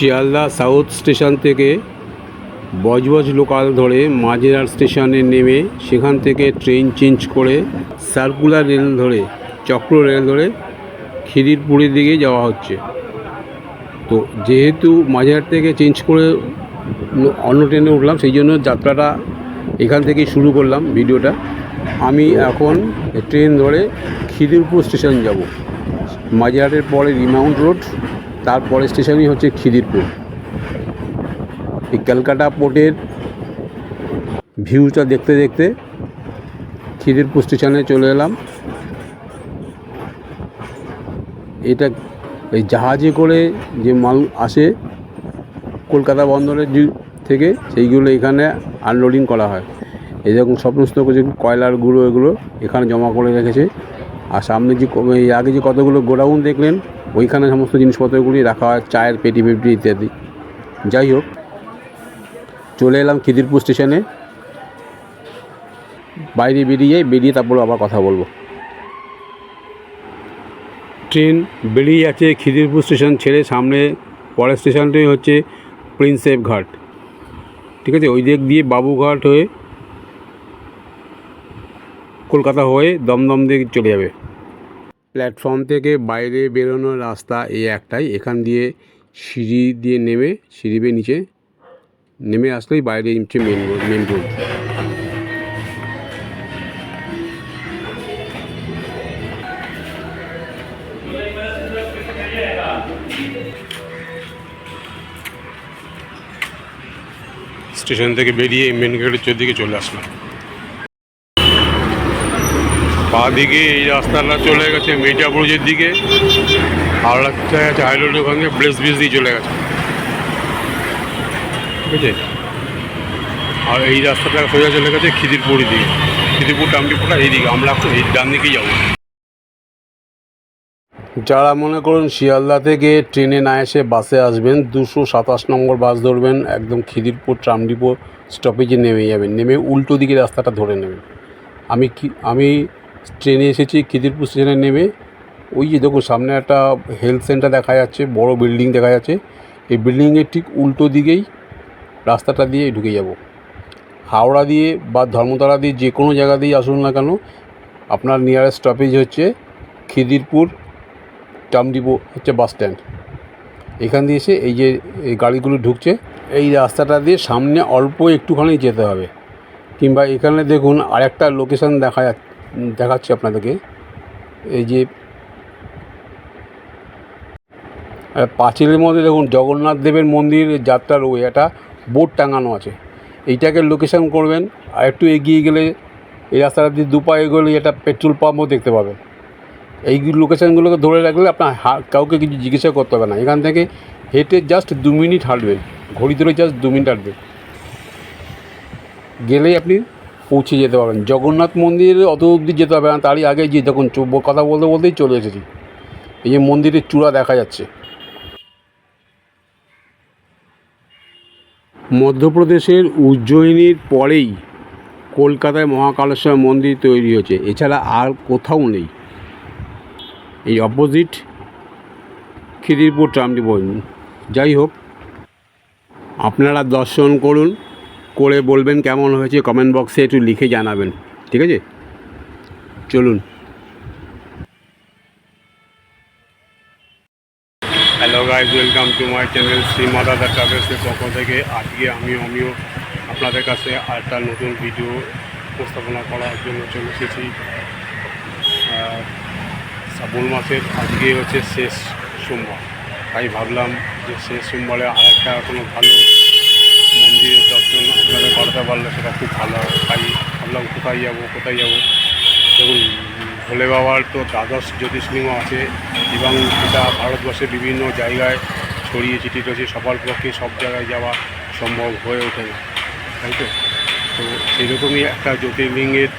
Sealdah south station থেকে Budge Budge local ধরে মাঝেরহাট স্টেশনে নেমে সেখান থেকে ট্রেন চেঞ্জ করে সার্কুলার রেল ধরে, চক্র রেল ধরে খিদিরপুরের দিকে যাওয়া হচ্ছে। তো যেহেতু মাঝেরহাট থেকে চেঞ্জ করে অন্য ট্রেনে উঠলাম, সেই জন্য যাত্রাটা এখান থেকেই শুরু করলাম ভিডিওটা। আমি এখন ট্রেন ধরে খিদিরপুর স্টেশন যাব। মাঝেরহাটের পরে রিমাউন্ট রোড তারপরে স্টেশনই হচ্ছে খিদিরপুর। এই ক্যালকাটা পোর্টের ভিউটা দেখতে দেখতে খিদিরপুর স্টেশনে চলে এলাম। এটা এই জাহাজে করে যে মাল আসে কলকাতা বন্দরের থেকে, সেইগুলো এখানে আনলোডিং করা হয়। এই রকম সমস্ত কিছু, কয়লার গুঁড়ো এগুলো এখানে জমা করে রেখেছে। আর সামনে যে আগে যে কতগুলো গোডাউন দেখলেন ওইখানে সমস্ত জিনিসপত্রগুলি রাখা হয়, চায়ের পেটি পেটি ইত্যাদি। যাই হোক, চলে এলাম খিদিরপুর স্টেশনে। বাইরে বেরিয়ে বেরিয়ে তারপর আবার কথা বলব। ট্রেন বেরিয়ে যাচ্ছে খিদিরপুর স্টেশন ছেড়ে সামনে, পরের স্টেশনটাই হচ্ছে প্রিন্সেপ ঘাট। ঠিক আছে? ওই দিক দিয়ে বাবুঘাট হয়ে কলকাতা হয়ে দমদম দিয়ে চলে যাবে। প্ল্যাটফর্ম থেকে বাইরে বেরোনোর রাস্তা এই একটাই। এখান দিয়ে সিঁড়ি দিয়ে নেমে, সিঁড়ি বেয়ে নিচে নেমে আসলেই বাইরে হচ্ছে main road main road station থেকে বেরিয়ে মেন গেটের চোদ্দিকে চলে আসলাম। পা দিকে এই রাস্তাটা চলে গেছে মেটা ব্রিজের দিকে। আর রাস্তা গেছে হাইরোডের ওখানে ব্লেস ব্রিজ দিয়ে চলে গেছে। ঠিক আছে? আর এই রাস্তাটা সোজা চলে গেছে খিদিরপুরের দিকে। খিদিরপুর টামটিপুরা এইদিকে। আমরা এখন এই ডান দিকেই যাব। যারা মনে করুন শিয়ালদা থেকে ট্রেনে না এসে বাসে আসবেন, দুশো সাতাশ নম্বর বাস ধরবেন, একদম খিদিরপুর ট্রামডিপো স্টপেজে নেমে যাবেন। নেমে উল্টো দিকে রাস্তাটা ধরে নেবেন। আমি কি আমি ট্রেনে এসেছি, খিদিরপুর স্টেশনে নেমে। ওই যে দেখুন, সামনে একটা হেলথ সেন্টার দেখা যাচ্ছে, বড় বিল্ডিং দেখা যাচ্ছে। এই বিল্ডিংয়ের ঠিক উল্টো দিকেই রাস্তাটা দিয়ে ঢুকে যাব। হাওড়া দিয়ে বা ধর্মতলা দিয়ে যে কোনো জায়গা দিয়ে আসুন না কেন, আপনার নিয়ারেস্ট স্টপেজ হচ্ছে খিদিরপুর টামডিপো হচ্ছে বাস স্ট্যান্ড এখান দিয়ে এসে এই যে এই গাড়িগুলো ঢুকছে, এই রাস্তাটা দিয়ে সামনে অল্প একটুখানি যেতে হবে। কিংবা এখানে দেখুন, আরেকটা লোকেশন দেখা যা দেখাচ্ছি আপনাদেরকে। এই যে পাঁচিলের মধ্যে দেখুন, জগন্নাথ দেবের মন্দির যাত্রার ওই একটা বোর্ড টাঙানো আছে। এইটাকে লোকেশন করবেন, আর একটু এগিয়ে গেলে এই রাস্তাটা দিয়ে দুপা এগোলে একটা পেট্রোল পাম্পও দেখতে পাবেন। এই লোকেশানগুলোকে ধরে রাখলে আপনার কাউকে কিছু জিজ্ঞাসা করতে হবে না। এখান থেকে হেঁটে জাস্ট দু মিনিট হাঁটবেন। ঘড়ি ধরে জাস্ট দু মিনিট হাঁটবেন। গেলেই আপনি পৌঁছে যেতে পারবেন। জগন্নাথ মন্দির অত অবধি যেতে হবে না, তারই আগে যে দেখুন কথা বলতে বলতেই চলে এসেছি। এই যে মন্দিরের চূড়া দেখা যাচ্ছে। মধ্যপ্রদেশের উজ্জয়িনীর পরেই কলকাতায় মহাকালেশ্বর মন্দির তৈরি হয়েছে। এছাড়া আর কোথাও নেই। এই অপোজিট খিদিরপুর ট্রামডিপো যাই হোক, আপনারা দর্শন করুন। করে বলবেন কেমন হয়েছে কমেন্ট বক্সে একটু লিখে জানাবেন, ঠিক আছে? চলুন। Hello guys welcome to my channel Shri Mata Da ট্রাভেলসের পক্ষ থেকে। আজকে আমি, আমিও আপনাদের কাছে আরেকটা নতুন ভিডিও উপস্থাপনা করার জন্য চলে এসেছি। শ্রাবণ মাসের আজকে হচ্ছে শেষ সোমবার। তাই ভাবলাম যে শেষ সোমবারে আরেকটা কোনো ভালো দর্শন আপনাদের করাতে পারলে সেটা খুব ভালো তাই ভাবলাম কোথায় যাব কোথায় যাব? দেখুন, ভোলে বাবার তো দ্বাদশ জ্যোতির্লিঙ্গ আছে এবং এটা ভারতবর্ষের বিভিন্ন জায়গায় ছড়িয়ে ছিটিয়ে রয়েছে। সবার পক্ষে সব জায়গায় যাওয়া সম্ভব হয়ে ওঠে না, তাই তো? তো সেরকমই একটা জ্যোতির্লিঙ্গের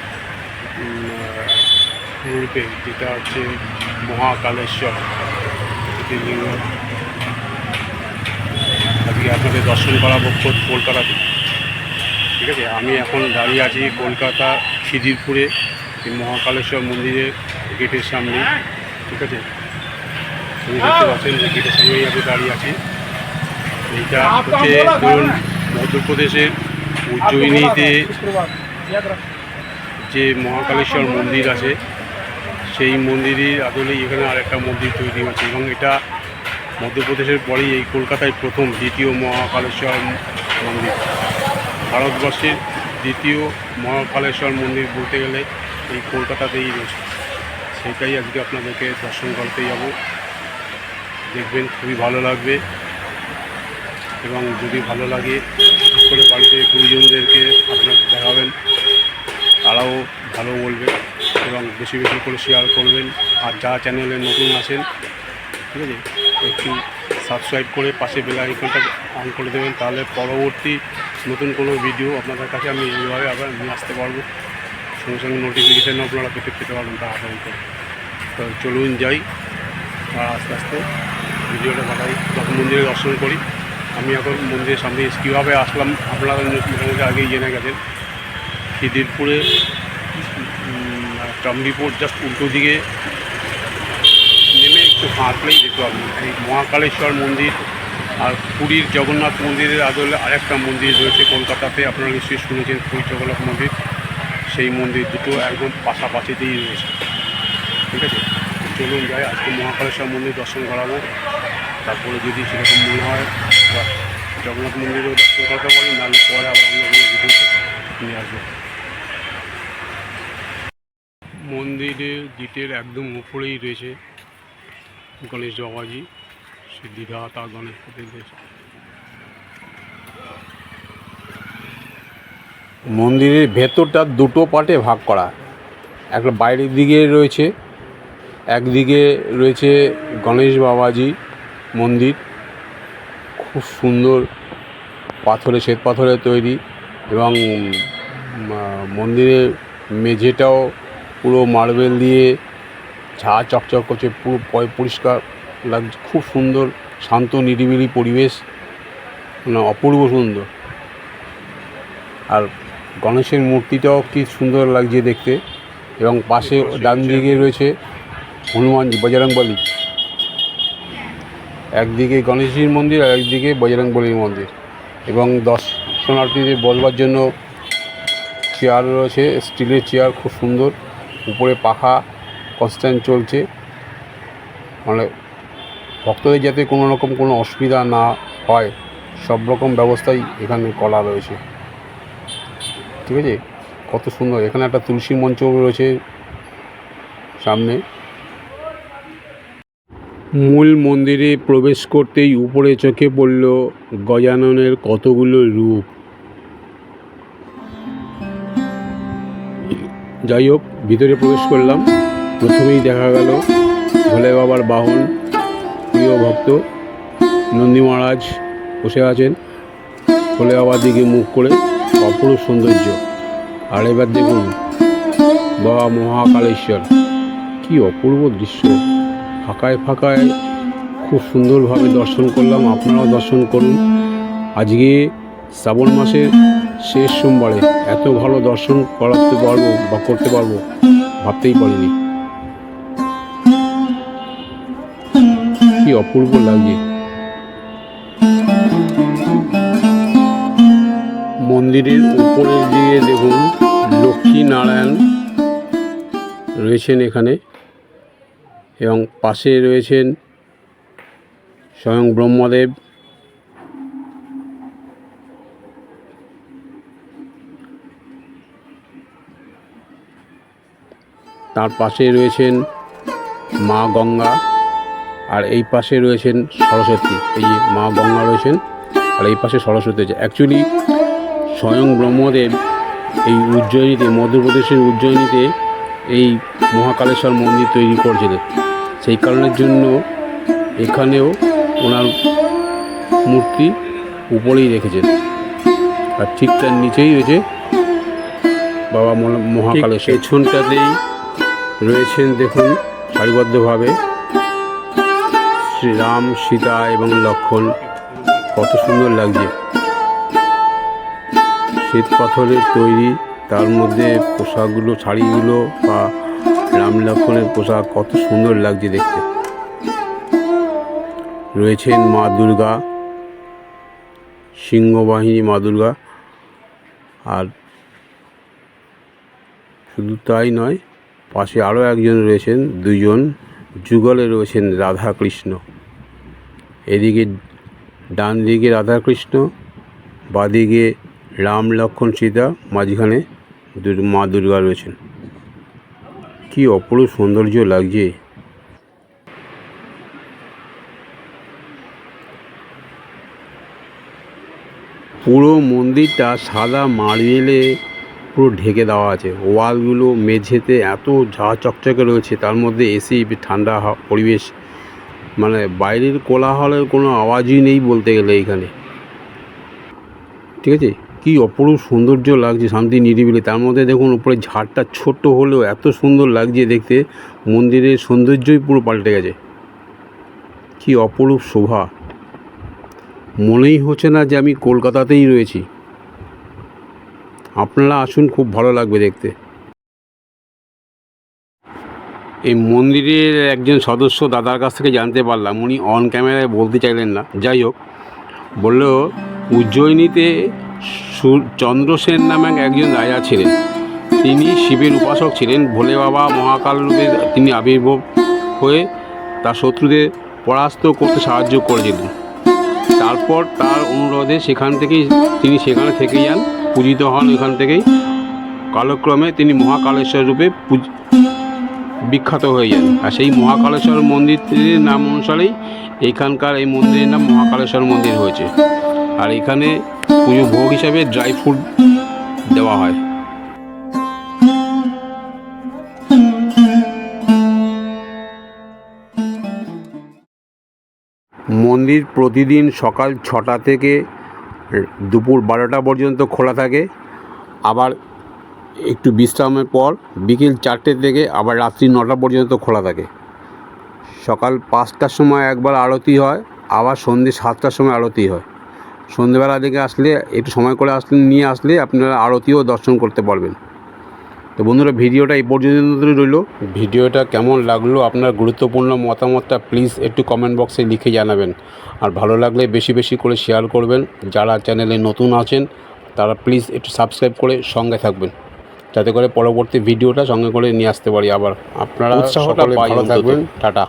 রূপে যেটা হচ্ছে মহাকালেশ্বর জ্যোতির্লিঙ্গ। আজকে আপনাদের দর্শন করাবো খোদ কলকাতাতে। ঠিক আছে আমি এখন দাঁড়িয়ে আছি কলকাতা খিদিরপুরে এই মহাকালেশ্বর মন্দিরের গেটের সামনে ঠিক আছে? তুমি দেখতে পাচ্ছেন যে গেটের সামনেই আমি দাঁড়িয়ে আছি। এইটা হচ্ছে ধরুন মধ্যপ্রদেশের উজ্জয়িনীতে যে মহাকালেশ্বর মন্দির আছে সেই মন্দিরের আদলেই এখানে আরেকটা মন্দির তৈরি হয়েছে এবং এটা মধ্যপ্রদেশের পরেই এই কলকাতায় প্রথম দ্বিতীয় মহাকালেশ্বর মন্দির। ভারতবর্ষের দ্বিতীয় মহাকালেশ্বর মন্দির বলতে গেলে এই কলকাতাতেই রয়েছে। সেটাই আজকে আপনাদেরকে দর্শন করতে যাব। দেখবেন খুবই ভালো লাগবে এবং যদি ভালো লাগে করে বাড়িতে গুরুজনদেরকে আপনার দেখাবেন, তারাও ভালো বলবে এবং বেশি বেশি করে শেয়ার করবেন। আর যা চ্যানেলে নতুন আছেন, ঠিক আছে, একটু সাবস্ক্রাইব করে পাশে বেল আইকনটা অন করে দেবেন, তাহলে পরবর্তী নতুন কোনো ভিডিও আপনাদের কাছে আমি এইভাবে আবার নিয়ে আসতে পারব। সঙ্গে সঙ্গে নোটিফিকেশানও আপনারা পেতে পেতে পারবেন তাড়াতাড়ি করে। তো চলুন যাই। আর আস্তে আস্তে ভিডিওটা পাঠাই তখন মন্দিরে দর্শন করি। আমি এখন মন্দিরের সামনে কীভাবে আসলাম আপনারা মোটামুটি আগেই জেনে গেছেন। খিদিরপুরে টমরিপুর জাস্ট উল্টো দিকে নেমে একটু হাঁটলেই দেখতে পাবেন এই মহাকালেশ্বর মন্দির আর পুরীর জগন্নাথ মন্দিরের আদলে আরেকটা মন্দির রয়েছে কলকাতাতে, আপনারা নিশ্চয়ই শুনেছেন পুরী জগন্নাথ মন্দির। সেই মন্দির দুটো একদম পাশাপাশিতেই রয়েছে। ঠিক আছে? চলুন যাই, আজকে মহাকালেশ্বর মন্দির দর্শন করাবো। তারপরে যদি সেরকম মনে হয় জগন্নাথ মন্দিরেও দর্শন করতে পারি নাহলে পরে আবার অন্য কোনো ভিডিওতে নিয়ে আসব। মন্দিরের গেটের একদম উপরেই রয়েছে গণেশ বাবাজি। মন্দিরের ভেতরটা দুটো পার্টে ভাগ করা। একটা বাইরের দিকে রয়েছে, একদিকে রয়েছে গণেশ বাবাজি মন্দির। খুব সুন্দর পাথরে, শ্বেত পাথরের তৈরি এবং মন্দিরের মেঝেটাও পুরো মার্বেল দিয়ে ঝা চকচক করছে, পুরো পরিষ্কার লাগছে খুব সুন্দর শান্ত নিরিবিলি পরিবেশ মানে অপূর্ব সুন্দর। আর গণেশের মূর্তিটাও কি সুন্দর লাগছে দেখতে। এবং পাশে ডান দিকে রয়েছে হনুমানজি বজরংবলী একদিকে গণেশজির মন্দির আর একদিকে বজরংবলীর মন্দির। এবং দর্শনার্থীদের বসবার জন্য চেয়ার রয়েছে স্টিলের চেয়ার খুব সুন্দর। উপরে পাখা কনস্ট্যান্ট চলছে। মানে ভক্তদের যাতে কোনো রকম কোনো অসুবিধা না হয়, সব রকম ব্যবস্থাই এখানে করা রয়েছে। ঠিক আছে? কত সুন্দর। এখানে একটা তুলসী মঞ্চ রয়েছে সামনে। মূল মন্দিরে প্রবেশ করতেই উপরে চোখে পড়ল গজাননের কতগুলো রূপ। যাই হোক, ভিতরে প্রবেশ করলাম। প্রথমেই দেখা গেল ভোলে বাবার বাহন। প্রিয় ভক্ত নন্দী মহারাজ বসে আছেন। ভোলে আবার দিকে মুখ করে অপরূপ সৌন্দর্য। আর এবার দেখুন, বাবা মহাকালেশ্বর, কি অপূর্ব দৃশ্য। ফাঁকায় ফাঁকায় খুব সুন্দরভাবে দর্শন করলাম, আপনারাও দর্শন করুন। আজকে শ্রাবণ মাসের শেষ সোমবারে এত ভালো দর্শন করাতে পারব বা করতে পারব, ভাবতেই পারিনি। অপূর্ব লাগে। মন্দিরের উপরের দিকে দেখুন লক্ষ্মী নারায়ণ রয়েছেন এখানে এবং পাশে রয়েছেন স্বয়ং ব্রহ্মদেব। তার পাশে রয়েছেন মা গঙ্গা। আর এই পাশে রয়েছেন সরস্বতী, এই যে মা গঙ্গা রয়েছেন, আর এই পাশে সরস্বতী আছে। অ্যাকচুয়ালি স্বয়ং ব্রহ্মদেব এই উজ্জয়িনীতে, মধ্যপ্রদেশের উজ্জয়িনীতে এই মহাকালেশ্বর মন্দির তৈরি করেছিলেন। সেই কারণের জন্য এখানেও ওনার মূর্তি উপরেই রেখেছেন। আর ঠিক তার নিচেই রয়েছে বাবা মহা- মহাকালেশ্বর। পেছনটাতেই রয়েছেন দেখুন সারিবদ্ধভাবে। শ্রীরাম, সীতা এবং লক্ষণ কত সুন্দর লাগছে। শ্বেত পাথরের তৈরি, তার মধ্যে পোশাকগুলো, শাড়িগুলো বা রাম লক্ষণের পোশাক কত সুন্দর লাগছে দেখতে। রয়েছেন মা দুর্গা, সিংহবাহিনী মা দুর্গা। আর শুধু তাই নয়, পাশে আরও একজন রয়েছেন দুজন যুগলে রয়েছেন রাধা কৃষ্ণ এদিকে ডান দিকে রাধাকৃষ্ণ, বাদিকে রাম লক্ষ্মণ সীতা, মাঝখানে মা দুর্গা রয়েছেন। কি অপরূপ সৌন্দর্য লাগছে। পুরো মন্দিরটা সাদা মার্বেলে পুরো ঢেকে দেওয়া আছে। ওয়ালগুলো, মেঝেতে এত ঝা চকচকে রয়েছে, তার মধ্যে এসি ঠান্ডা পরিবেশ। মানে বাইরের কোলাহলের কোনো আওয়াজই নেই বলতে গেলে এইখানে ঠিক আছে? কি অপরূপ সৌন্দর্য লাগছে, শান্তি নিরিবিলি। তার মধ্যে দেখুন, উপরে ঝাড়টা ছোট্ট হলেও এত সুন্দর লাগছে দেখতে। মন্দিরের সৌন্দর্যই পুরো পাল্টে গেছে। কি অপরূপ শোভা। মনেই হচ্ছে না যে আমি কলকাতাতেই রয়েছি। আপনারা আসুন, খুব ভালো লাগবে দেখতে। এই মন্দিরের একজন সদস্য দাদার কাছ থেকে জানতে পারলাম, উনি অন ক্যামেরায় বলতে চাইলেন না। যাই হোক, বলল, উজ্জয়িনীতে চন্দ্রসেন নামে একজন রাজা ছিলেন। তিনি শিবের উপাসক ছিলেন। ভোলে বাবা মহাকাল রূপে তিনি আবির্ভাব হয়ে তার শত্রুদের পরাস্ত করতে সাহায্য করেছিলেন। তারপর তার অনুরোধে সেখান থেকেই তিনি সেখানে থেকে যান। পূজিত হন এখান থেকেই। কালক্রমে তিনি মহাকালেশ্বর রূপে বিখ্যাত হয়ে যান। আর সেই মহাকালেশ্বর মন্দিরের নাম অনুসারেই এইখানকার এই মন্দিরের নাম মহাকালেশ্বর মন্দির হয়েছে। আর এখানে পুজো ভোগ হিসাবে ড্রাই ফ্রুট দেওয়া হয়। মন্দির প্রতিদিন সকাল ছটা থেকে দুপুর বারোটা পর্যন্ত খোলা থাকে। আবার একটু বিশ্রামের পর বিকেল চারটে থেকে আবার রাত্রি নটা পর্যন্ত খোলা থাকে। সকাল পাঁচটার সময় একবার আরতি হয়, আবার সন্ধ্যে সাতটার সময় আরতি হয়। সন্ধ্যেবেলা দিকে আসলে, একটু সময় করে আসলে, নিয়ে আসলে আপনারা আরতিও দর্শন করতে পারবেন। তো বন্ধুরা ভিডিওটা এই পর্যন্ত রইল। ভিডিওটা কেমন লাগল আপনার গুরুত্বপূর্ণ মতামতটা প্লিজ একটু কমেন্ট বক্সে লিখে জানাবেন। আর ভালো লাগলে বেশি বেশি করে শেয়ার করবেন। যারা চ্যানেলে নতুন আছেন তারা প্লিজ একটু সাবস্ক্রাইব করে সঙ্গে থাকবেন। যাতে করে পরবর্তী ভিডিওটা সঙ্গে করে নিয়ে আসতে পারি আবার। আপনারা ভালো থাকবেন। টাটা।